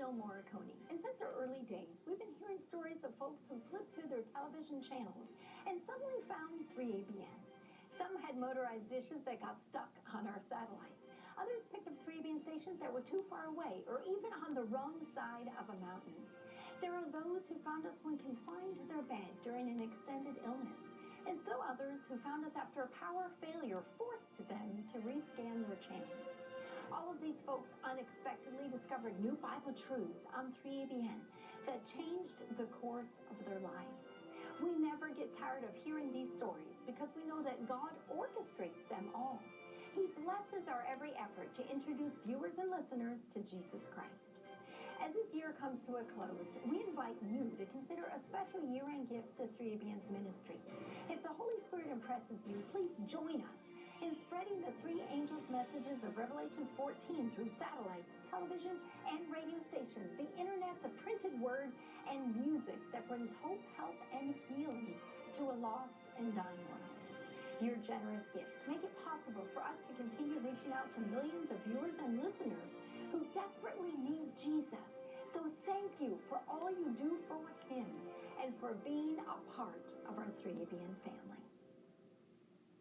Jill Morricone, and since our early days, we've been hearing stories of folks who flipped through their television channels and suddenly found 3ABN. Some had motorized dishes that got stuck on our satellite. Others picked up 3ABN stations that were too far away or even on the wrong side of a mountain. There are those who found us when confined to their bed during an extended illness, and still others who found us after a power failure forced them to rescan their channels these folks unexpectedly discovered new Bible truths on 3ABN that changed the course of their lives. We never get tired of hearing these stories because we know that God orchestrates them all. He blesses our every effort to introduce viewers and listeners to Jesus Christ. As this year comes to a close, we invite you to consider a special year-end gift to 3ABN's ministry. If the Holy Spirit impresses you, please join us in spreading the of Revelation 14 through satellites, television, and radio stations, the internet, the printed word, and music that brings hope, help, and healing to a lost and dying world. Your generous gifts make it possible for us to continue reaching out to millions of viewers and listeners who desperately need Jesus. So thank you for all you do for Him and for being a part of our 3ABN family.